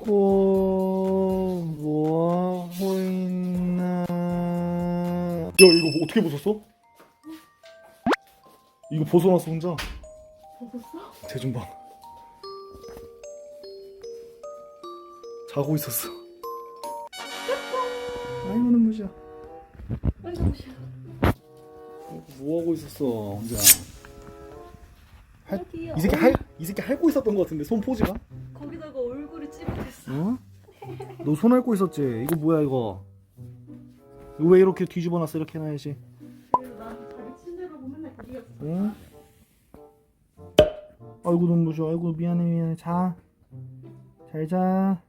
똥꼬 뭐하고 있나? 야 이거 뭐 어떻게 벗었어? 이거 벗어놨어 혼자. 벗었어? 재준방. 자고 있었어. 아이고 눈부셔. 빨리 오셔. 뭐 하고 있었어 혼자? 할? 이 새끼 할, 이 새끼 핥고 있었던 것 같은데 손 포즈가? 거기다가 얼굴이 찌릿했어. 어? 너손 핥고 있었지? 이거 뭐야 이거? 이거 왜 이렇게 뒤집어 놨어 이렇게 해놔야지. 그래서 나한테 자기 침대라고 맨날 그리였어. 응? 아이고 눈부셔. 아이고 미안해 미안해. 자, 잘 자.